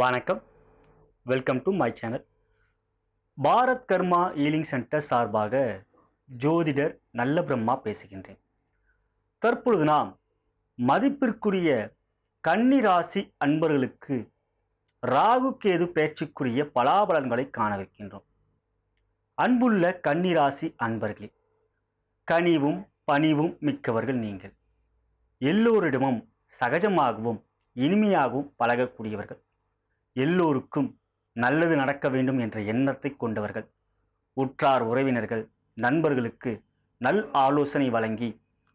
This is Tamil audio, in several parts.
வணக்கம். Welcome to my channel Bharat Karma healing centre சார்பாக ஜோதிடர் நல்ல பிரம்மா பேசுகின்றேன். தற்பொழுது நாம் மதிப்பிற்குரிய கன்னி ராசி அன்பர்களுக்கு ராகு கேது பேச்சுக்குரிய பலாபலன்களை காணவிருக்கின்றோம் அன்புள்ள கன்னி ராசி அன்பர்களே கனிவும் பணிவும் மிக்கவர்கள் நீங்கள். எல்லோரிடமும் சகஜமாகவும் இனிமையாகவும் பழகக்கூடியவர்கள். எல்லோருக்கும் நல்லது நடக்க வேண்டும் என்ற எண்ணத்தை கொண்டவர்கள். உற்றார் உறவினர்கள் நண்பர்களுக்கு நல் ஆலோசனை வழங்கி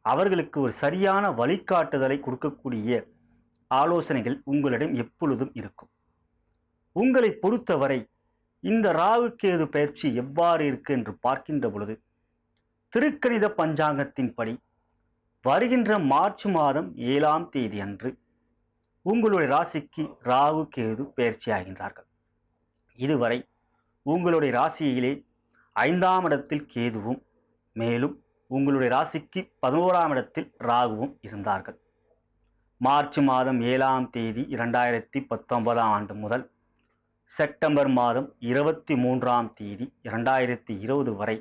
அவர்களுக்கு ஒரு சரியான வழிகாட்டுதலை கொடுக்கக்கூடிய ஆலோசனைகள் உங்களிடம் எப்பொழுதும் இருக்கும். உங்களை பொறுத்தவரை இந்த ராகுக்கேது பயிற்சி எவ்வாறு இருக்கு என்று பார்க்கின்ற பொழுது திருக்கணித பஞ்சாங்கத்தின்படி வருகின்ற மார்ச் மாதம் ஏழாம் தேதி அன்று உங்களுடைய ராசிக்கு ராகு கேது பயிற்சி ஆகின்றார்கள். இதுவரை உங்களுடைய ராசியிலே ஐந்தாம் இடத்தில் கேதுவும் மேலும் உங்களுடைய ராசிக்கு பதினோராம் இடத்தில் ராகுவும் இருந்தார்கள். மார்ச் மாதம் ஏழாம் தேதி இரண்டாயிரத்தி பத்தொன்பதாம் ஆண்டு முதல் செப்டம்பர் மாதம் இருபத்தி மூன்றாம் தேதி இரண்டாயிரத்தி இருபது வரை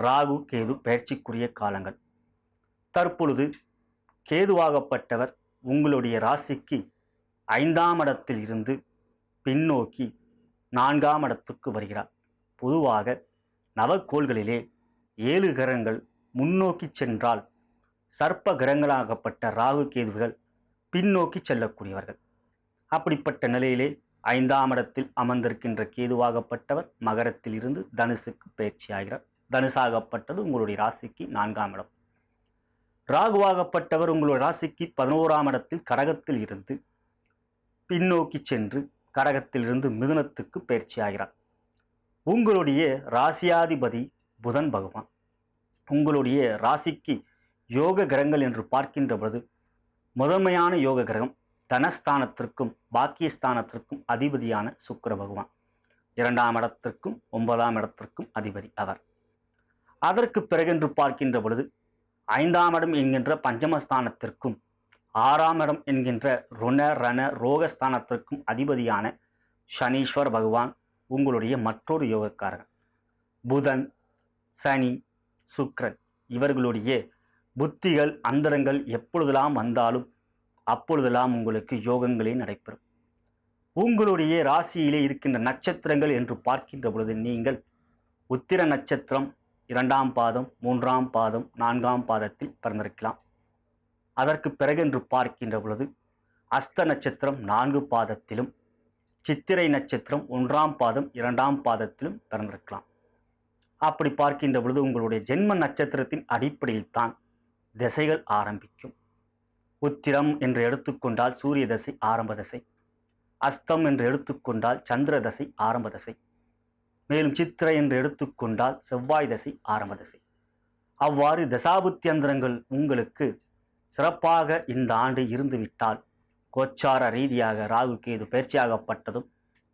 ராகு கேது பயிற்சிக்குரிய காலங்கள். தற்பொழுது கேதுவாகப்பட்டவர் உங்களுடைய ராசிக்கு ஐந்தாம் இடத்தில் இருந்து பின்னோக்கி நான்காம் இடத்துக்கு வருகிறார். பொதுவாக நவக்கோள்களிலே ஏழு கிரகங்கள் முன்னோக்கி சென்றால் சர்ப்ப கிரகங்களாகப்பட்ட ராகு கேதுகள் பின்னோக்கி செல்லக்கூடியவர்கள். அப்படிப்பட்ட நிலையிலே ஐந்தாம் இடத்தில் அமர்ந்திருக்கின்ற கேதுவாகப்பட்டவர் மகரத்தில் இருந்து தனுசுக்கு பயிற்சி ஆகிறார். தனுசாகப்பட்டது உங்களுடைய ராசிக்கு நான்காம் இடம். ராகுவாகப்பட்டவர் உங்களுடைய ராசிக்கு பதினோராம் இடத்தில் கடகத்தில் இருந்து பின்னோக்கி சென்று கடகத்திலிருந்து மிதுனத்துக்கு பயிற்சியாகிறார் உங்களுடைய ராசியாதிபதி புதன் பகவான். உங்களுடைய ராசிக்கு யோக கிரகங்கள் என்று பார்க்கின்ற பொழுது முதன்மையான யோக கிரகம் தனஸ்தானத்திற்கும் பாக்கியஸ்தானத்திற்கும் அதிபதியான சுக்கர பகவான். இரண்டாம் இடத்திற்கும் ஒன்பதாம் இடத்திற்கும் அதிபதி அவர். அதற்கு பிறகென்று பார்க்கின்ற பொழுது ஐந்தாம் இடம் என்கின்ற பஞ்சமஸ்தானத்திற்கும் ஆறாம் இடம் என்கின்ற ருண ரண ரோகஸ்தானத்திற்கும் அதிபதியான சனீஸ்வர் பகவான் உங்களுடைய மற்றொரு யோகக்காரர். புதன் சனி சுக்ரன் இவர்களுடைய புத்திகள் அந்தரங்கள் எப்பொழுதெல்லாம் வந்தாலும் அப்பொழுதெல்லாம் உங்களுக்கு யோகங்களே நடைபெறும். உங்களுடைய ராசியிலே இருக்கின்ற நட்சத்திரங்கள் என்று பார்க்கின்ற பொழுது நீங்கள் உத்திர நட்சத்திரம் இரண்டாம் பாதம் மூன்றாம் பாதம் நான்காம் பாதத்தில் பிறந்திருக்கலாம். அதற்கு பிறகென்று பார்க்கின்ற பொழுது அஸ்த நட்சத்திரம் நான்கு பாதத்திலும் சித்திரை நட்சத்திரம் ஒன்றாம் பாதம் இரண்டாம் பாதத்திலும் பிறந்திருக்கலாம். அப்படி பார்க்கின்ற பொழுது உங்களுடைய ஜென்ம நட்சத்திரத்தின் அடிப்படையில் தான் திசைகள் ஆரம்பிக்கும். உத்திரம் என்று எடுத்துக்கொண்டால் சூரிய தசை ஆரம்ப தசை. அஸ்தம் என்று எடுத்துக்கொண்டால் சந்திர தசை ஆரம்ப தசை. மேலும் சித்திரை என்று எடுத்துக்கொண்டால் செவ்வாய் தசை ஆரம்ப தசை. அவ்வாறு தசாபுத்தியந்திரங்கள் உங்களுக்கு சிறப்பாக இந்த ஆண்டு இருந்துவிட்டால் கோச்சார ரீதியாக ராகு கேது பயிற்சியாகப்பட்டதும்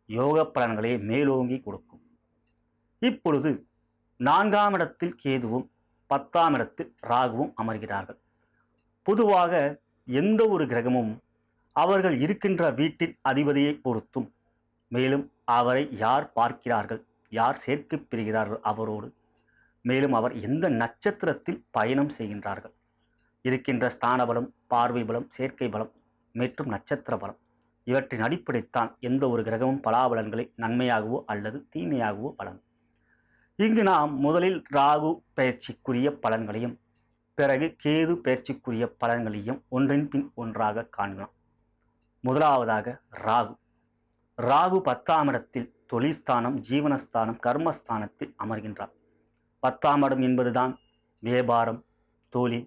யோக பலன்களை மேலோங்கி கொடுக்கும். இப்பொழுது நான்காம் இடத்தில் கேதுவும் பத்தாம் இடத்தில் ராகுவும் அமர்கிறார்கள். பொதுவாக எந்த ஒரு கிரகமும் அவர்கள் இருக்கின்ற வீட்டின் அதிபதியை பொறுத்தும் மேலும் அவரை யார் பார்க்கிறார்கள் யார் சேர்க்கப் பெறுகிறார்கள் அவரோடு மேலும் அவர் எந்த நட்சத்திரத்தில் பயணம் செய்கின்றார்கள் இருக்கின்ற ஸ்தான பலம் பார்வை பலம் சேர்க்கை பலம் மற்றும் நட்சத்திர பலம். இவற்றின் அடிப்படைத்தான் எந்த ஒரு கிரகமும் பலாபலன்களை நன்மையாகவோ அல்லது தீமையாகவோ வழங்கும். இங்கு நாம் முதலில் ராகு பயிற்சிக்குரிய பலன்களையும் பிறகு கேது பயிற்சிக்குரிய பலன்களையும் ஒன்றின் பின் ஒன்றாக காணலாம் முதலாவதாக ராகு. ராகு பத்தாம் இடத்தில் தொழில்ஸ்தானம் ஜீவனஸ்தானம் கர்மஸ்தானத்தில் அமர்கின்றார். பத்தாம் இடம் என்பதுதான் வியாபாரம் தொழில்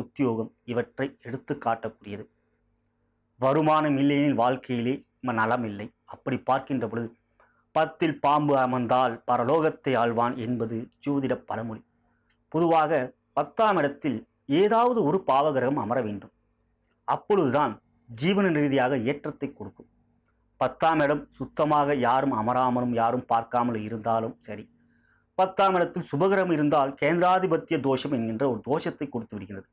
உத்தியோகம் இவற்றை எடுத்து காட்டக்கூடியது. வருமானம் இல்லையெனில் வாழ்க்கையிலே நலம் இல்லை. அப்படி பார்க்கின்ற பொழுது பத்தில் பாம்பு அமர்ந்தால் பரலோகத்தை ஆழ்வான் என்பது ஜோதிட பழமொழி. பொதுவாக பத்தாம் இடத்தில் ஏதாவது ஒரு பாவகிரகம் அமர வேண்டும். அப்பொழுதுதான் ஜீவன ரீதியாக ஏற்றத்தை கொடுக்கும். பத்தாம் இடம் சுத்தமாக யாரும் அமராமலும் யாரும் பார்க்காமல் இருந்தாலும் சரி பத்தாம் இடத்தில் சுபகிரகம் இருந்தால் கேந்திராதிபத்திய தோஷம் என்கின்ற ஒரு தோஷத்தை கொடுத்து விடுகிறது.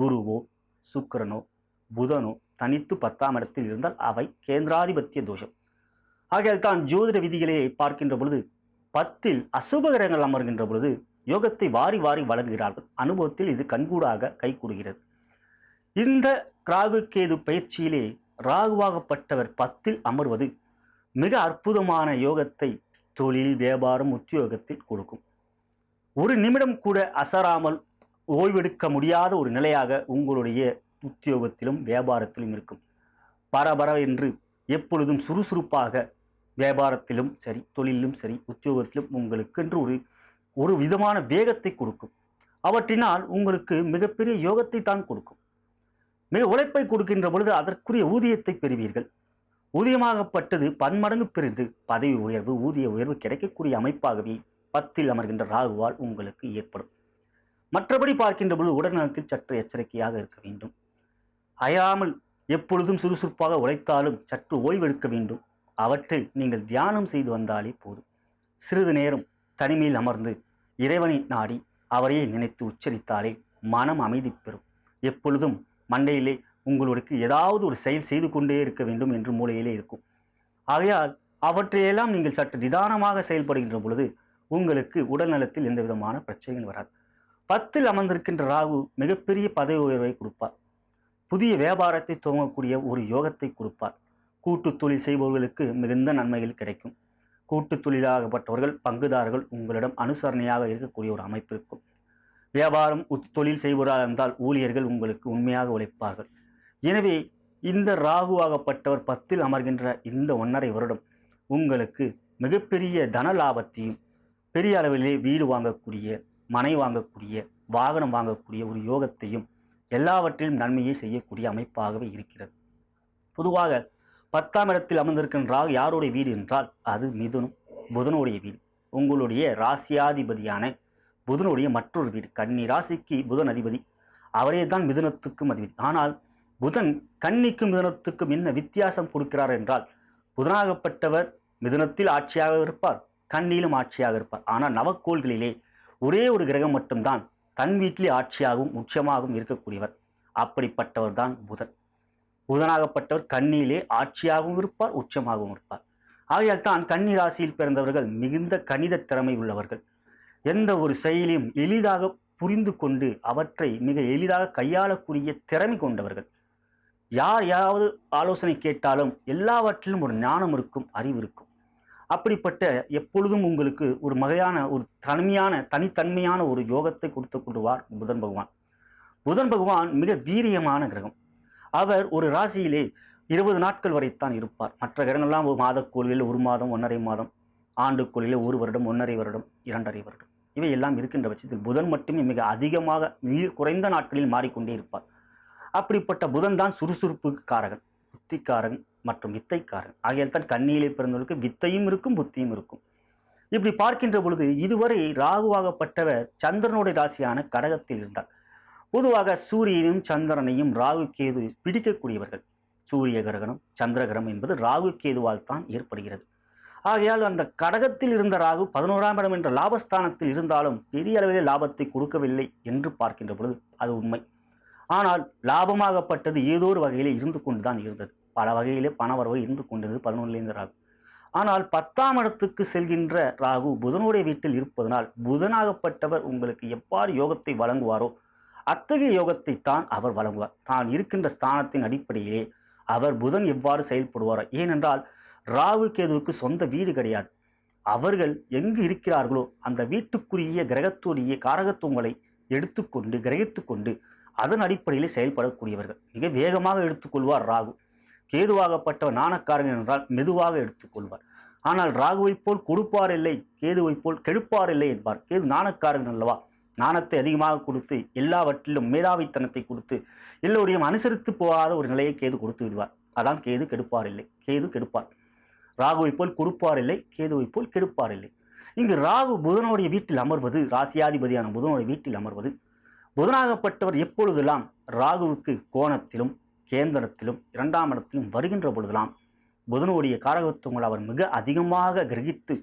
குருவோ சுக்கிரனோ புதனோ தனித்து பத்தாம் இடத்தில் இருந்தால் அவை கேந்திராதிபத்திய தோஷம். ஆகையால் தான் ஜோதிட விதிகளை பார்க்கின்ற பொழுது பத்தில் அசுபகரங்கள் அமர்கின்ற பொழுது யோகத்தை வாரி வாரி வழங்குகிறார்கள். அனுபவத்தில் இது கண்கூடாக கைகூடுகிறது இந்த ராகு பயிற்சியிலே ராகுவாகப்பட்டவர் பத்தில் அமர்வது மிக அற்புதமான யோகத்தை தொழில் வியாபாரம் உத்தியோகத்தில் கொடுக்கும். ஒரு நிமிடம் கூட அசராமல் ஓய்வெடுக்க முடியாத ஒரு நிலையாக உங்களுடைய உத்தியோகத்திலும் வியாபாரத்திலும் இருக்கும். பரபர என்று எப்பொழுதும் சுறுசுறுப்பாக வியாபாரத்திலும் சரி தொழிலும் சரி உத்தியோகத்திலும் உங்களுக்கு என்று ஒரு ஒரு விதமான வேகத்தை கொடுக்கும். அவற்றினால் உங்களுக்கு மிகப்பெரிய யோகத்தை தான் கொடுக்கும். மிக உழைப்பை கொடுக்கின்ற பொழுது அதற்குரிய ஊதியத்தை பெறுவீர்கள். ஊதியமாகப்பட்டது பன்மடங்கு பிரிந்து பதவி உயர்வு ஊதிய உயர்வு கிடைக்கக்கூடிய அமைப்பாகவே பத்தில் அமர்கின்ற ராகுவால் உங்களுக்கு ஏற்படும். மற்றபடி பார்க்கின்ற பொழுது உடல்நலத்தில் சற்று எச்சரிக்கையாக இருக்க வேண்டும். அயாமல் எப்பொழுதும் சுறுசுறுப்பாக உழைத்தாலும் சற்று ஓய்வெடுக்க வேண்டும். அவற்றில் நீங்கள் தியானம் செய்து வந்தாலே போதும். சிறிது நேரம் தனிமையில் அமர்ந்து இறைவனை நாடி அவரையே நினைத்து உச்சரித்தாலே மனம் அமைதி பெறும். எப்பொழுதும் மண்டையிலே உங்களுக்கு ஏதாவது ஒரு செயல் செய்து கொண்டே இருக்க வேண்டும் என்று மூளையிலே இருக்கும். ஆகையால் அவற்றையெல்லாம் நீங்கள் சற்று நிதானமாக செயல்படுகின்ற பொழுது உங்களுக்கு உடல் நலத்தில் எந்த விதமான பிரச்சனைகள் வராது. பத்தில் அமர்ந்திருக்கின்ற ராகு மிகப்பெரிய பதவி உயர்வை கொடுப்பார். புதிய வியாபாரத்தை துவங்கக்கூடிய ஒரு யோகத்தை கொடுப்பார். கூட்டு தொழில் செய்பவர்களுக்கு மிகுந்த நன்மைகள் கிடைக்கும். கூட்டு தொழிலாகப்பட்டவர்கள் பங்குதாரர்கள் உங்களிடம் அனுசரணையாக இருக்கக்கூடிய ஒரு அமைப்பு இருக்கும். வியாபாரம் தொழில் செய்பவராக இருந்தால் ஊழியர்கள் உங்களுக்கு உண்மையாக உழைப்பார்கள். எனவே இந்த ராகுவாகப்பட்டவர் பத்தில் அமர்கின்ற இந்த ஒன்றரை வருடம் உங்களுக்கு மிகப்பெரிய தன லாபத்தையும் பெரிய அளவிலே வீடு வாங்கக்கூடிய மனை வாங்கக்கூடிய வாகனம் வாங்கக்கூடிய ஒரு யோகத்தையும் எல்லாவற்றிலும் நன்மையை செய்யக்கூடிய அமைப்பாகவே இருக்கிறது. பொதுவாக பத்தாம் இடத்தில் அமர்ந்திருக்கின்றால் யாருடைய வீடு என்றால் அது மிதுனம் புதனுடைய வீடு. உங்களுடைய ராசியாதிபதியான புதனுடைய மற்றொரு வீடு. கன்னி ராசிக்கு புதன் அதிபதி. அவரே தான் மிதுனத்துக்கும் அதிபதி. ஆனால் புதன் கன்னிக்கும் மிதுனத்துக்கும் என்ன வித்தியாசம் கொடுக்கிறார் என்றால் புதனாகப்பட்டவர் மிதுனத்தில் ஆட்சியாக இருப்பார் கண்ணிலும் ஆட்சியாக இருப்பார். ஆனால் நவக்கோள்களிலே ஒரே ஒரு கிரகம் மட்டும்தான் தன் வீட்டிலே ஆட்சியாகவும் உச்சமாகவும் இருக்கக்கூடியவர். அப்படிப்பட்டவர் தான் புதன். புதனாகப்பட்டவர் கண்ணியிலே ஆட்சியாகவும் இருப்பார் உச்சமாகவும் இருப்பார். ஆகையால் தான் கன்னி ராசியில் பிறந்தவர்கள் மிகுந்த கணித திறமை உள்ளவர்கள். எந்த ஒரு செயலையும் எளிதாக புரிந்து கொண்டு அவற்றை மிக எளிதாக கையாளக்கூடிய திறமை கொண்டவர்கள். யார் யாராவது ஆலோசனை கேட்டாலும் எல்லாவற்றிலும் ஒரு ஞானம் இருக்கும் அறிவு இருக்கும். அப்படிப்பட்ட எப்பொழுதும் உங்களுக்கு ஒரு வகையான ஒரு தனிமையான தனித்தன்மையான ஒரு யோகத்தை கொடுத்து கொள்வார் புதன் பகவான். புதன் பகவான் மிக வீரியமான கிரகம். அவர் ஒரு ராசியிலே இருபது நாட்கள் வரைத்தான் இருப்பார். மற்ற கிரகங்கள்லாம் ஒரு மாதக்கோளில் ஒரு மாதம் ஒன்றரை மாதம் ஆண்டுக்கோளில் ஒரு வருடம் ஒன்றரை வருடம் இரண்டரை வருடம். இவை எல்லாம் இருக்கின்ற பட்சத்தில் புதன் மட்டுமே மிக அதிகமாக மிக குறைந்த நாட்களில் மாறிக்கொண்டே இருப்பார். அப்படிப்பட்ட புதன் தான் சுறுசுறுப்புக்கு காரகன். புத்திக்காரன் மற்றும் வித்தைக்காரன். ஆகையால் தான் கண்ணியிலே பிறந்தவர்களுக்கு வித்தையும் இருக்கும் புத்தியும் இருக்கும். இப்படி பார்க்கின்ற பொழுது இதுவரை ராகுவாகப்பட்டவர் சந்திரனுடைய ராசியான கடகத்தில் இருந்தார். பொதுவாக சூரியனையும் சந்திரனையும் ராகு கேது பிடிக்கக்கூடியவர்கள். சூரிய கிரகணம் சந்திர கிரகணம் என்பது ராகு கேதுவால் தான் ஏற்படுகிறது. ஆகையால் அந்த கடகத்தில் இருந்த ராகு பதினோராம் இடம் என்ற லாபஸ்தானத்தில் இருந்தாலும் பெரிய அளவிலே லாபத்தை கொடுக்கவில்லை என்று பார்க்கின்ற பொழுது அது உண்மை. ஆனால் லாபமாகப்பட்டது ஏதோ ஒரு வகையிலே இருந்து கொண்டுதான் இருந்தது. பல வகையிலே பணவரவு இருந்து கொண்டது பதினொன்றிலிருந்து ராகு. ஆனால் பத்தாம் இடத்துக்கு செல்கின்ற ராகு புதனுடைய வீட்டில் இருப்பதனால் புதனாகப்பட்டவர் உங்களுக்கு எவ்வாறு யோகத்தை வழங்குவாரோ அத்தகைய யோகத்தை தான் அவர் வழங்குவார். தான் இருக்கின்ற ஸ்தானத்தின் அடிப்படையிலே அவர் புதன் எவ்வாறு செயல்படுவாரோ. ஏனென்றால் ராகு கேதுவுக்கு சொந்த வீடு கிடையாது. அவர்கள் எங்கு இருக்கிறார்களோ அந்த வீட்டுக்குரிய கிரகத்துடைய காரகத்துவங்களை எடுத்துக்கொண்டு கிரகித்துக்கொண்டு அதன் அடிப்படையில் செயல்படக்கூடியவர்கள். மிக வேகமாக எடுத்துக்கொள்வார் ராகு. கேதுவாகப்பட்டவர் நாணக்காரன் என்றால் மெதுவாக எடுத்துக்கொள்வார். ஆனால் ராகுவைப் போல் கொடுப்பார் இல்லை கேதுவைப் போல் கெடுப்பார் இல்லை என்பார். கேது நாணக்காரன் அல்லவா? நாணத்தை அதிகமாக கொடுத்து எல்லாவற்றிலும் மேதாவித்தனத்தை கொடுத்து எல்லோரையும் அனுசரித்து போகாத ஒரு நிலையை கேது கொடுத்து விடுவார். அதான் கேது கெடுப்பார் இல்லை கேது கெடுப்பார். ராகுவைப் போல் கொடுப்பார் இல்லை கேதுவைப் போல் கெடுப்பார் இல்லை. இங்கு ராகு புதனுடைய வீட்டில் அமர்வது ராசியாதிபதியான புதனுடைய வீட்டில் அமர்வது புதனாகப்பட்டவர் எப்பொழுதெல்லாம் ராகுவுக்கு கோணத்திலும் கேந்திரத்திலும் இரண்டாம் இடத்திலும் வருகின்ற பொழுதெல்லாம் புதனுடைய காரகத்துவங்கள் அவர் மிக அதிகமாக கிரகித்து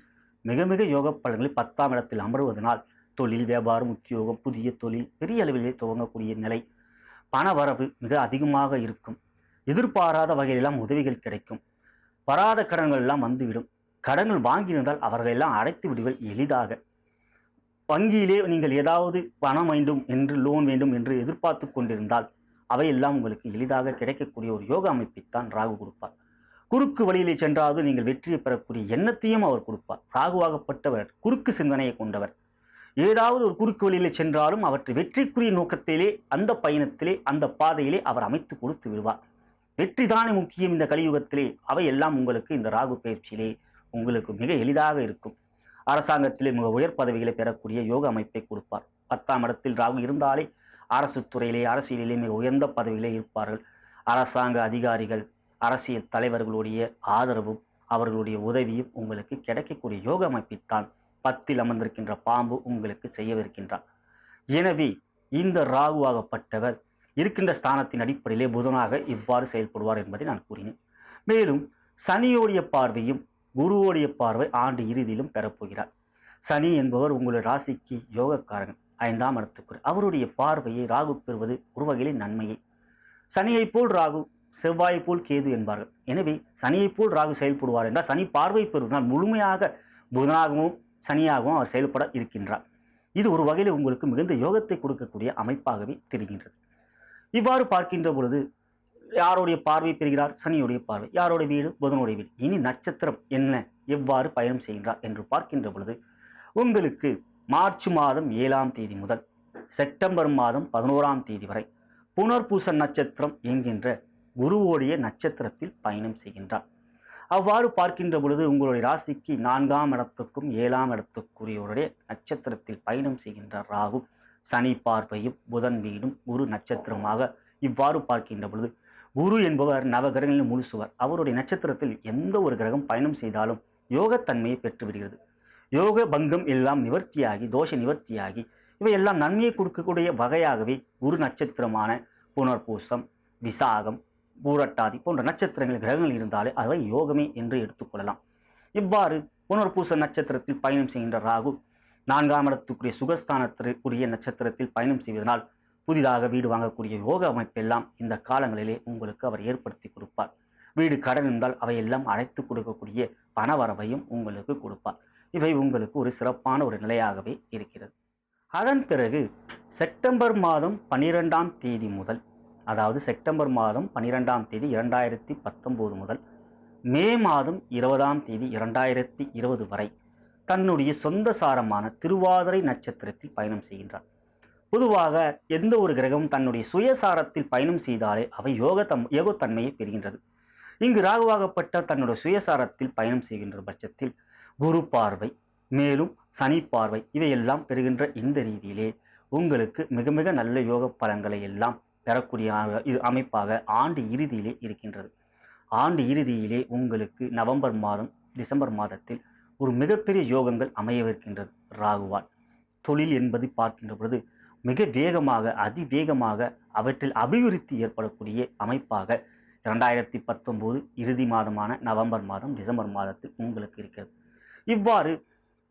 மிக மிக யோக பலன்களை பத்தாம் இடத்தில் அமர்வதனால் தொழில் வியாபாரம் உத்தியோகம் புதிய தொழில் பெரிய அளவிலே துவங்கக்கூடிய நிலை பண வரவு மிக அதிகமாக இருக்கும். எதிர்பாராத வகையிலெல்லாம் உதவிகள் கிடைக்கும். வராத கடன்கள் எல்லாம் வந்துவிடும். கடன்கள் வாங்கியிருந்தால் அவர்களெல்லாம் அடைத்து விடுவீர்கள் எளிதாக. வங்கியிலே நீங்கள் ஏதாவது பணம் வேண்டும் என்று லோன் வேண்டும் என்று எதிர்பார்த்து கொண்டிருந்தால் அவையெல்லாம் உங்களுக்கு எளிதாக கிடைக்கக்கூடிய ஒரு யோக அமைப்பைத்தான் ராகு கொடுப்பார். குறுக்கு வழியிலே சென்றாவது நீங்கள் வெற்றியை பெறக்கூடிய எண்ணத்தையும் அவர் கொடுப்பார். ராகுவாகப்பட்டவர் குறுக்கு சிந்தனையை கொண்டவர். ஏதாவது ஒரு குறுக்கு வழியிலே சென்றாலும் அவற்றை வெற்றிக்குரிய நோக்கத்திலே அந்த பயணத்திலே அந்த பாதையிலே அவர் அமைத்து கொடுத்து விடுவார். வெற்றி தானே முக்கியம் இந்த கலியுகத்திலே. அவையெல்லாம் உங்களுக்கு இந்த ராகு பயிற்சியிலே உங்களுக்கு மிக எளிதாக இருக்கும். அரசாங்கத்திலே மிக உயர் பதவிகளை பெறக்கூடிய யோக அமைப்பை கொடுப்பார். பத்தாம் இடத்தில் ராகு இருந்தாலே அரசு துறையிலே அரசியலிலே மிக உயர்ந்த பதவியிலே இருப்பார்கள். அரசாங்க அதிகாரிகள் அரசியல் தலைவர்களுடைய ஆதரவும் அவர்களுடைய உதவியும் உங்களுக்கு கிடைக்கக்கூடிய யோக அமைப்பைத்தான். பத்தில் அமர்ந்திருக்கின்ற பாம்பு உங்களுக்கு செய்யவிருக்கின்றார் எனவே இந்த ராகுவாகப்பட்டவர் இருக்கின்ற ஸ்தானத்தின் அடிப்படையிலே புதனாக இவ்வாறு செயல்படுவார் என்பதை நான் கூறினேன். மேலும் சனியோடைய பார்வையும் குருவோடைய பார்வை ஆண்டு இறுதியிலும் பெறப்போகிறார். சனி என்பவர் உங்களுடைய ராசிக்கு யோகக்காரன் ஐந்தாம் இடத்துக்குரிய அவருடைய பார்வையை ராகு பெறுவது ஒரு வகையிலே நன்மையை. சனியைப் போல் ராகு செவ்வாய் போல் கேது என்பார்கள். எனவே சனியைப் போல் ராகு செயல்படுவார் என்றால் சனி பார்வை பெறுவதால் முழுமையாக புதனாகவும் சனியாகவும் அவர் செயல்பட இருக்கின்றார். இது ஒரு வகையில் உங்களுக்கு மிகுந்த யோகத்தை கொடுக்கக்கூடிய அமைப்பாகவே தெரிகின்றது இவ்வாறு பார்க்கின்ற பொழுது யாருடைய பார்வை பெறுகிறார்? சனியுடைய பார்வை. யாருடைய வீடு? புதனுடைய வீடு. இனி நட்சத்திரம் என்ன? எவ்வாறு பயணம் செய்கின்றார் என்று பார்க்கின்ற பொழுது உங்களுக்கு மார்ச் மாதம் ஏழாம் தேதி முதல் செப்டம்பர் மாதம் பதினோராம் தேதி வரை புனர்பூச நட்சத்திரம் என்கின்ற குருவோடைய நட்சத்திரத்தில் பயணம் செய்கின்றார். அவ்வாறு பார்க்கின்ற பொழுது உங்களுடைய ராசிக்கு நான்காம் இடத்துக்கும் ஏழாம் இடத்துக்குரியவருடைய நட்சத்திரத்தில் பயணம் செய்கின்ற ராகு. சனி பார்வையும் புதன் வீடும் குரு நட்சத்திரமாக இவ்வாறு பார்க்கின்ற பொழுது குரு என்பவர் நவகிரகங்களில் முழுசுவர் அவருடைய நட்சத்திரத்தில் எந்த ஒரு கிரகம் பயணம் செய்தாலும் யோகத்தன்மையை பெற்று விடுகிறது. யோக பங்கம் எல்லாம் நிவர்த்தியாகி தோஷ நிவர்த்தியாகி இவையெல்லாம் நன்மையை கொடுக்கக்கூடிய வகையாகவே குரு நட்சத்திரமான புனர்பூசம் விசாகம் பூரட்டாதி போன்ற நட்சத்திரங்கள் கிரகங்கள் இருந்தாலே அவை யோகமே என்று எடுத்துக்கொள்ளலாம் இவ்வாறு புனர்பூச நட்சத்திரத்தில் பயணம் செய்கின்ற ராகு நான்காம் இடத்துக்குரிய சுகஸ்தானத்திற்குரிய நட்சத்திரத்தில் பயணம் செய்வதனால் புதிதாக வீடு வாங்கக்கூடிய யோக அமைப்பெல்லாம் இந்த காலங்களிலே உங்களுக்கு அவர் ஏற்படுத்தி கொடுப்பார். வீடு கடன் இருந்தால் அவையெல்லாம் அழைத்து கொடுக்கக்கூடிய பணவரவையும் உங்களுக்கு கொடுப்பார். இவை உங்களுக்கு ஒரு சிறப்பான ஒரு நிலையாகவே இருக்கிறது. அதன் பிறகு செப்டம்பர் மாதம் பனிரெண்டாம் தேதி முதல் அதாவது செப்டம்பர் மாதம் பன்னிரெண்டாம் தேதி இரண்டாயிரத்தி பத்தொம்போது முதல் மே மாதம் இருபதாம் தேதி இரண்டாயிரத்தி இருபது வரை தன்னுடைய சொந்த சாரமான திருவாதிரை நட்சத்திரத்தில் பயணம் செய்கின்றார். பொதுவாக எந்த ஒரு கிரகம் தன்னுடைய சுயசாரத்தில் பயணம் செய்தாலே அவை யோகத்தம் யோகத்தன்மையை பெறுகின்றது. இங்கு ராகுவாகப்பட்ட தன்னுடைய சுயசாரத்தில் பயணம் செய்கின்ற பட்சத்தில் குரு பார்வை மேலும் சனி பார்வை இவையெல்லாம் பெறுகின்ற இந்த ரீதியிலே உங்களுக்கு மிக மிக நல்ல யோக பலன்களை எல்லாம் பெறக்கூடிய இது அமைப்பாக ஆண்டு இறுதியிலே இருக்கின்றது. ஆண்டு இறுதியிலே உங்களுக்கு நவம்பர் மாதம் டிசம்பர் மாதத்தில் ஒரு மிகப்பெரிய யோகங்கள் அமையவிருக்கின்றது. ராகுவால் தொழில் என்பது பார்க்கின்ற பொழுது மிக வேகமாக அதிவேகமாக அவற்றில் அபிவிருத்தி ஏற்படக்கூடிய அமைப்பாக இரண்டாயிரத்தி பத்தொம்போது இறுதி மாதமான நவம்பர் மாதம் டிசம்பர் மாதத்தில் உங்களுக்கு இருக்கிறது. இவ்வாறு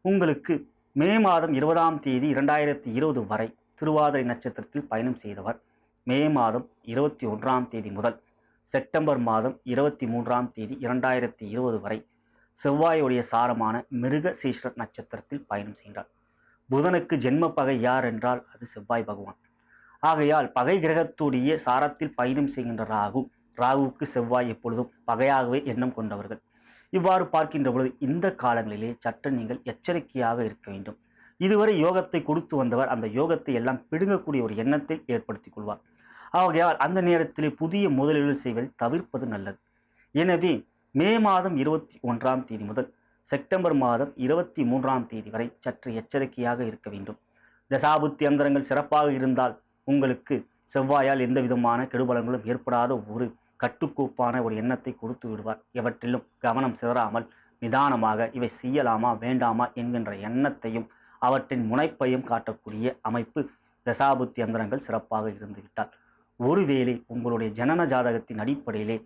உங்களுக்கு மே மாதம் இருபதாம் தேதி இரண்டாயிரத்தி இருபது வரை திருவாதிரை நட்சத்திரத்தில் பயணம் செய்தவர் மே மாதம் இருபத்தி ஒன்றாம் தேதி முதல் செப்டம்பர் மாதம் இருபத்தி மூன்றாம் தேதி இரண்டாயிரத்தி இருபது வரை செவ்வாயுடைய சாரமான மிருக சீஸ்வர நட்சத்திரத்தில் பயணம் செய்கிறார். புதனுக்கு ஜென்ம பகை யார் என்றால் அது செவ்வாய் பகவான். ஆகையால் பகை கிரகத்துடைய சாரத்தில் பயணம் செய்கின்ற ராகு ராகுவுக்கு செவ்வாய் எப்பொழுதும் பகையாகவே எண்ணம் கொண்டவர்கள். இவ்வாறு பார்க்கின்ற பொழுது இந்த காலங்களிலே சற்று நீங்கள் எச்சரிக்கையாக இருக்க வேண்டும். இதுவரை யோகத்தை கொடுத்து வந்தவர் அந்த யோகத்தை எல்லாம் பிடுங்கக்கூடிய ஒரு எண்ணத்தை ஏற்படுத்திக் கொள்வார். ஆகையால் அந்த நேரத்திலே புதிய முதலீடுகள் செய்வதை தவிர்ப்பது நல்லது. எனவே மே மாதம் இருபத்தி ஒன்றாம் தேதி முதல் செப்டம்பர் மாதம் இருபத்தி மூன்றாம் தேதி வரை சற்று எச்சரிக்கையாக இருக்க வேண்டும். தசாபுத்தி அந்தரங்கள் சிறப்பாக இருந்தால் உங்களுக்கு செவ்வாயால் எந்த விதமான கெடுபலங்களும் ஏற்படாத ஒரு கட்டுக்கோப்பான ஒரு எண்ணத்தை கொடுத்து விடுவார். எவற்றிலும் கவனம் சிதறாமல் நிதானமாக இவை செய்யலாமா வேண்டாமா என்கின்ற எண்ணத்தையும் அவற்றின் முனைப்பையும் காட்டக்கூடிய அமைப்பு தசாபுத்தி அந்தரங்கள் சிறப்பாக இருந்துவிட்டால் ஒருவேளை உங்களுடைய ஜனன ஜாதகத்தின் அடிப்படையிலே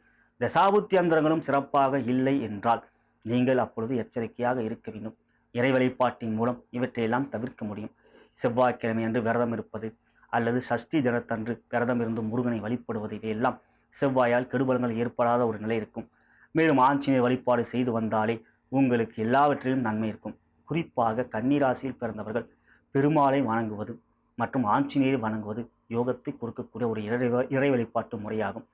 தசாபுத்தி அந்தரங்களும் சிறப்பாக இல்லை என்றால் நீங்கள் அப்பொழுது எச்சரிக்கையாக இருக்க வேண்டும். இறை வழிபாட்டின் மூலம் இவற்றையெல்லாம் தவிர்க்க முடியும். செவ்வாய்க்கிழமை அன்று விரதம் இருப்பது அல்லது சஷ்டி தினத்தன்று விரதம் இருந்து முருகனை வழிபடுவது இவையெல்லாம் செவ்வாயால் கெடுபலங்கள் ஏற்படாத ஒரு நிலை இருக்கும். மேலும் ஆஞ்சநேயர் வழிபாடு செய்து வந்தாலே உங்களுக்கு எல்லாவற்றிலும் நன்மை இருக்கும். குறிப்பாக கன்னிராசியில் பிறந்தவர்கள் பெருமாளை வணங்குவது மற்றும் ஆஞ்சநேயரை வணங்குவது யோகத்தை கொடுக்கக்கூடிய ஒரு இறை இறை வழிபாட்டு முறையாகும்.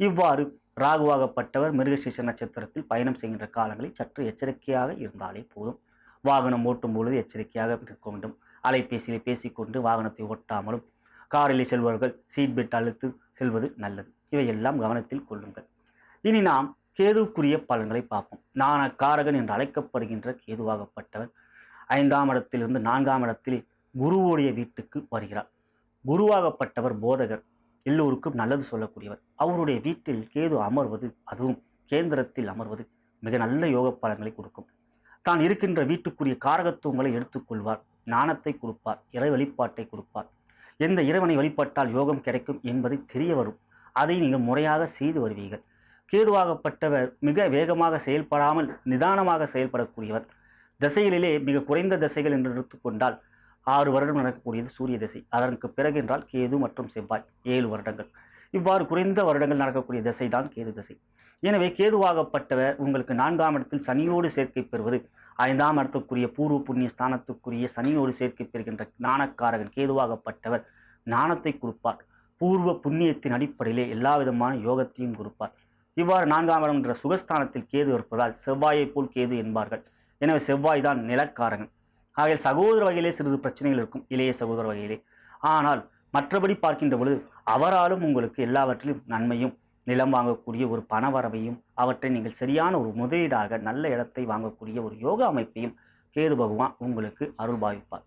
இவ்வாறு ராகுவாகப்பட்டவர் மிருகசீஷ நட்சத்திரத்தில் பயணம் செய்கின்ற காலங்களில் சற்று எச்சரிக்கையாக இருந்தாலே போதும். வாகனம் ஓட்டும் பொழுது எச்சரிக்கையாக இருக்க வேண்டும். அலைபேசியில் பேசிக்கொண்டு வாகனத்தை ஓட்டாமலும் காரில் செல்பவர்கள் சீட் பெல்ட் அழுத்து செல்வது நல்லது. இவையெல்லாம் கவனத்தில் கொள்ளுங்கள். இனி நாம் கேதுக்குரிய பலன்களை பார்ப்போம். நாணக்காரகன் என்று அழைக்கப்படுகின்ற கேதுவாகப்பட்டவர் ஐந்தாம் இடத்திலிருந்து நான்காம் இடத்தில் குருவுடைய வீட்டுக்கு வருகிறார். குருவாகப்பட்டவர் போதகர். எல்லோருக்கும் நல்லது சொல்லக்கூடியவர். அவருடைய வீட்டில் கேது அமர்வது அதுவும் கேந்திரத்தில் அமர்வது மிக நல்ல யோக பலன்களை கொடுக்கும். தான் இருக்கின்ற வீட்டுக்குரிய காரகத்துவங்களை எடுத்துக்கொள்வார். ஞானத்தை கொடுப்பார். இறை வழிபாட்டை கொடுப்பார். எந்த இறைவனை வழிபட்டால் யோகம் கிடைக்கும் என்பதை தெரிய வரும். அதை நீங்கள் முறையாக செய்து வருவீர்கள். கேதுவாகப்பட்டவர் மிக வேகமாக செயல்படாமல் நிதானமாக செயல்படக்கூடியவர். திசைகளிலே மிக குறைந்த திசைகள் என்று எடுத்துக்கொண்டால் ஆறு வருடம் நடக்கக்கூடியது சூரிய திசை. அதற்கு பிறகு என்றால் கேது மற்றும் செவ்வாய் ஏழு வருடங்கள். இவ்வாறு குறைந்த வருடங்கள் நடக்கக்கூடிய திசை தான் கேது திசை. எனவே கேதுவாகப்பட்டவர் உங்களுக்கு நான்காம் இடத்தில் சனியோடு சேர்க்கை பெறுவது ஐந்தாம் இடத்துக்குரிய பூர்வ புண்ணிய ஸ்தானத்துக்குரிய சனியோடு சேர்க்கை பெறுகின்ற ஞானக்காரகன் கேதுவாகப்பட்டவர் ஞானத்தை கொடுப்பார். பூர்வ புண்ணியத்தின் அடிப்படையிலே எல்லா விதமான யோகத்தையும் கொடுப்பார். இவ்வாறு நான்காம் இடம் என்ற சுகஸ்தானத்தில் கேது இருப்பதால் செவ்வாயைப் போல் கேது என்பார்கள். எனவே செவ்வாய் தான் நிலக்காரகன். ஆகையால் சகோதர வகையிலே சிறிது பிரச்சனைகள் இருக்கும் இளைய சகோதர வகையிலே. ஆனால் மற்றபடி பார்க்கின்ற பொழுது அவராலும் உங்களுக்கு எல்லாவற்றிலும் நன்மையும் நிலம் வாங்கக்கூடிய ஒரு பணவரவையும் அவற்றை நீங்கள் சரியான ஒரு முதலீடாக நல்ல இடத்தை வாங்கக்கூடிய ஒரு யோகா அமைப்பையும் கேது பகவான் உங்களுக்கு அருள் பாவிப்பார்.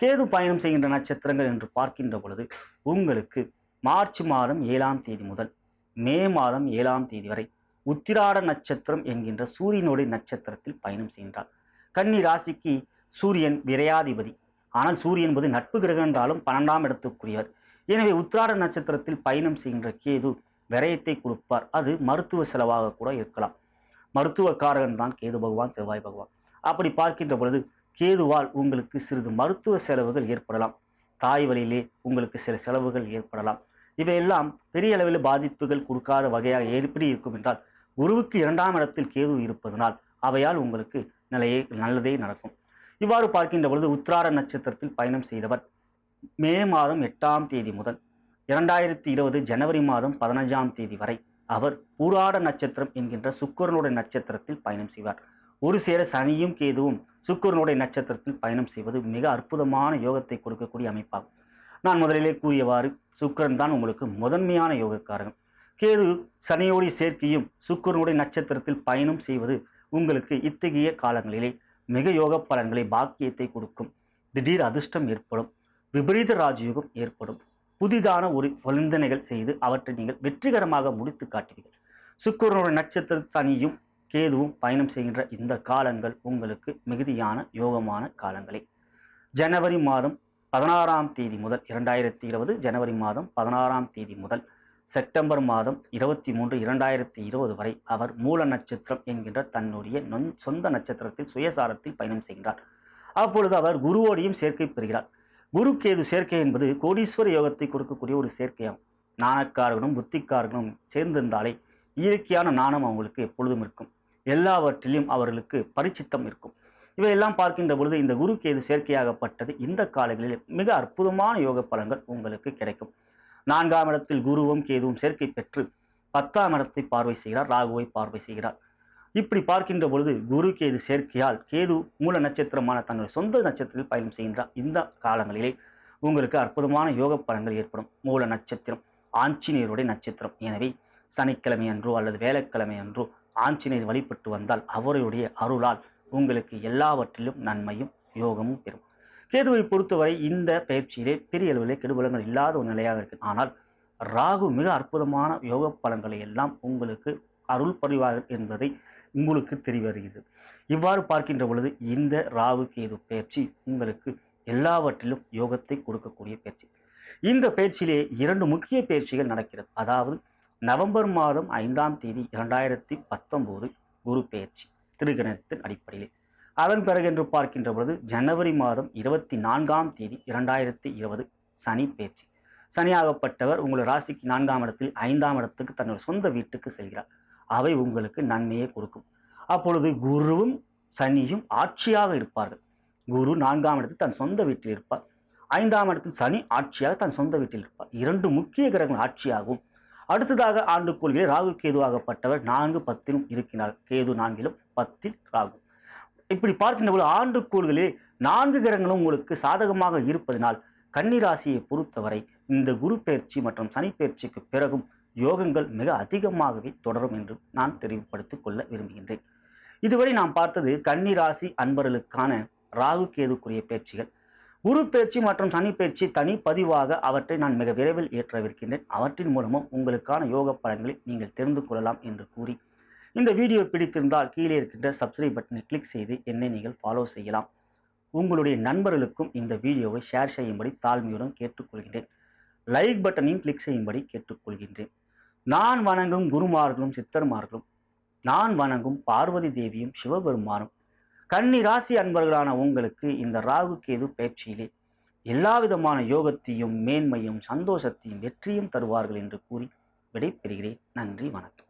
கேது பயணம் செய்கின்ற நட்சத்திரங்கள் என்று பார்க்கின்ற பொழுது உங்களுக்கு மார்ச் மாதம் ஏழாம் தேதி முதல் மே மாதம் ஏழாம் தேதி வரை உத்திராட நட்சத்திரம் என்கின்ற சூரியனுடைய நட்சத்திரத்தில் பயணம் செய்கின்றார். கன்னி ராசிக்கு சூரியன் விரையாதிபதி. ஆனால் சூரியன் என்பது நட்பு கிரகம் என்றாலும் பன்னெண்டாம் இடத்துக்குரியவர். எனவே உத்திராட நட்சத்திரத்தில் பயணம் செய்கின்ற கேது விரயத்தை கொடுப்பார். அது மருத்துவ செலவாக கூட இருக்கலாம். மருத்துவ காரகன் தான் கேது பகவான் செவ்வாய் பகவான். அப்படி பார்க்கின்ற பொழுது கேதுவால் உங்களுக்கு சிறிது மருத்துவ செலவுகள் ஏற்படலாம். தாய் வழியிலே உங்களுக்கு சில செலவுகள் ஏற்படலாம். இவையெல்லாம் பெரிய அளவில் பாதிப்புகள் கொடுக்காத வகையாக எப்படி இருக்கும் என்றால் குருவுக்கு இரண்டாம் இடத்தில் கேது இருப்பதனால் அவையால் உங்களுக்கு நிலையே நல்லதே நடக்கும். இவ்வாறு பார்க்கின்ற பொழுது உத்திரார நட்சத்திரத்தில் பயணம் செய்தவர் மே மாதம் எட்டாம் தேதி முதல் இரண்டாயிரத்தி இருபது ஜனவரி மாதம் பதினஞ்சாம் தேதி வரை அவர் பூராட நட்சத்திரம் என்கின்ற சுக்கரனுடைய நட்சத்திரத்தில் பயணம் செய்வார். ஒரு சேர சனியும் கேதுவும் சுக்கரனுடைய நட்சத்திரத்தில் பயணம் செய்வது மிக அற்புதமான யோகத்தை கொடுக்கக்கூடிய அமைப்பாகும். நான் முதலிலே கூறியவாறு சுக்கரன் தான் உங்களுக்கு முதன்மையான யோகக்காரகம். கேது சனியோடைய சேர்க்கையும் சுக்கரனுடைய நட்சத்திரத்தில் பயணம் செய்வது உங்களுக்கு இத்தகைய காலங்களிலே மிக யோக பலன்களை பாக்கியத்தை கொடுக்கும். திடீர் அதிர்ஷ்டம் ஏற்படும். விபரீத ராஜயோகம் ஏற்படும். புதிதான ஒரு பொருந்தனைகள் செய்து அவற்றை நீங்கள் வெற்றிகரமாக முடித்து காட்டுவீர்கள். சுக்கரனுடைய நட்சத்திர தனியும் கேதுவும் பயணம் செய்கின்ற இந்த காலங்கள் உங்களுக்கு மிகுதியான யோகமான காலங்களே. ஜனவரி மாதம் பதினாறாம் தேதி முதல் இரண்டாயிரத்தி இருபது ஜனவரி மாதம் பதினாறாம் தேதி முதல் செப்டம்பர் மாதம் இருபத்தி மூன்று இரண்டாயிரத்தி இருபது வரை அவர் மூல நட்சத்திரம் என்கின்ற தன்னுடைய நொன் சொந்த நட்சத்திரத்தில் சுயசாரத்தில் பயணம் செய்கிறார். அப்பொழுது அவர் குருவோடையும் சேர்க்கை பெறுகிறார். குரு கேது சேர்க்கை என்பது கோடீஸ்வர யோகத்தை கொடுக்கக்கூடிய ஒரு சேர்க்கையாகும். நாணக்காரர்களும் புத்திக்காரர்களும் சேர்ந்திருந்தாலே இயற்கையான நாணம் அவங்களுக்கு எப்பொழுதும் இருக்கும். எல்லாவற்றிலும் அவர்களுக்கு பரிச்சித்தம் இருக்கும். இவையெல்லாம் பார்க்கின்ற பொழுது இந்த குரு கேது சேர்க்கையாகப்பட்டது இந்த காலங்களில் மிக அற்புதமான யோக பலன்கள் உங்களுக்கு கிடைக்கும். நான்காம் இடத்தில் குருவும் கேதுவும் சேர்க்கை பெற்று பத்தாம் இடத்தை பார்வை செய்கிறார் ராகுவை பார்வை செய்கிறார். இப்படி பார்க்கின்ற பொழுது குரு கேது சேர்க்கையால் கேது மூல நட்சத்திரமான தங்கள் சொந்த நட்சத்திரத்தில் பயணம் செய்கின்றார். இந்த காலங்களிலே உங்களுக்கு அற்புதமான யோக பலன்கள் ஏற்படும். மூல நட்சத்திரம் ஆஞ்சநேயருடைய நட்சத்திரம். எனவே சனிக்கிழமை அன்றோ அல்லது வேலைக்கிழமை அன்றோ ஆஞ்சநேயர் வழிபட்டு வந்தால் அவருடைய அருளால் உங்களுக்கு எல்லாவற்றிலும் நன்மையும் யோகமும் பெறும். கேதுவை பொறுத்தவரை இந்த பயிற்சியிலே பெரிய அளவிலே கெடுபலங்கள் இல்லாத ஒரு நிலையாக இருக்கு. ஆனால் ராகு மிக அற்புதமான யோக பலன்களை எல்லாம் உங்களுக்கு அருள் புரிவார் என்பதை உங்களுக்கு தெரிய வருகிறது. இவ்வாறு பார்க்கின்ற பொழுது இந்த ராகு கேது பயிற்சி உங்களுக்கு எல்லாவற்றிலும் யோகத்தை கொடுக்கக்கூடிய பயிற்சி. இந்த பயிற்சியிலே இரண்டு முக்கிய பயிற்சிகள் நடக்கிறது. அதாவது நவம்பர் மாதம் ஐந்தாம் தேதி இரண்டாயிரத்தி பத்தொம்போது குரு பயிற்சி திருகணத்தின் அடிப்படையில். அதன் பிறகு என்று பார்க்கின்ற பொழுது ஜனவரி மாதம் இருபத்தி நான்காம் தேதி இரண்டாயிரத்தி இருபது சனி பேச்சு. சனியாகப்பட்டவர் உங்கள் ராசிக்கு நான்காம் இடத்தில் ஐந்தாம் இடத்துக்கு தன்னுடைய சொந்த வீட்டுக்கு செல்கிறார். அவை உங்களுக்கு நன்மையை கொடுக்கும். அப்பொழுது குருவும் சனியும் ஆட்சியாக இருப்பார்கள். குரு நான்காம் இடத்தில் தன் சொந்த வீட்டில் இருப்பார். ஐந்தாம் இடத்தில் சனி ஆட்சியாக தன் சொந்த வீட்டில் இருப்பார். இரண்டு முக்கிய கிரகங்கள் ஆட்சியாகும். அடுத்ததாக ஆண்டு கொள்கை ராகு கேதுவாகப்பட்டவர் நான்கு பத்திலும் இருக்கிறார். கேது நான்கிலும் பத்தில் ராகு. இப்படி பார்க்கின்ற போது ஆண்டு கோள்களில் நான்கு கிரகங்களும் உங்களுக்கு சாதகமாக இருப்பதனால் கன்னிராசியை பொறுத்தவரை இந்த குரு பயிற்சி மற்றும் சனி பயிற்சிக்கு பிறகும் யோகங்கள் மிக அதிகமாகவே தொடரும் என்று நான் தெரிவுபடுத்திக் கொள்ள விரும்புகின்றேன். இதுவரை நாம் பார்த்தது கன்னிராசி அன்பர்களுக்கான ராகு கேதுக்குரிய பயிற்சிகள். குரு பயிற்சி மற்றும் சனி பயிற்சி தனி பதிவாக அவற்றை நான் மிக விரைவில் ஏற்றவிருக்கின்றேன் அவற்றின் மூலமும் உங்களுக்கான யோக பலன்களை நீங்கள் தெரிந்து கொள்ளலாம் என்று கூறி இந்த வீடியோ பிடித்திருந்தால் கீழே இருக்கின்ற சப்ஸ்கிரைப் பட்டனை கிளிக் செய்து என்னை நீங்கள் ஃபாலோ செய்யலாம். உங்களுடைய நண்பர்களுக்கும் இந்த வீடியோவை ஷேர் செய்யும்படி தாழ்மையுடன் கேட்டுக்கொள்கின்றேன். லைக் பட்டனையும் கிளிக் செய்யும்படி கேட்டுக்கொள்கின்றேன். நான் வணங்கும் குருமார்களும் சித்தர்மார்களும் நான் வணங்கும் பார்வதி தேவியும் சிவபெருமானும் கன்னி ராசி அன்பர்களான உங்களுக்கு இந்த ராகு கேது பயிற்சியிலே எல்லா விதமான யோகத்தையும் மேன்மையும் சந்தோஷத்தையும் வெற்றியும் தருவார்கள் என்று கூறி விடைபெறுகிறேன். நன்றி வணக்கம்.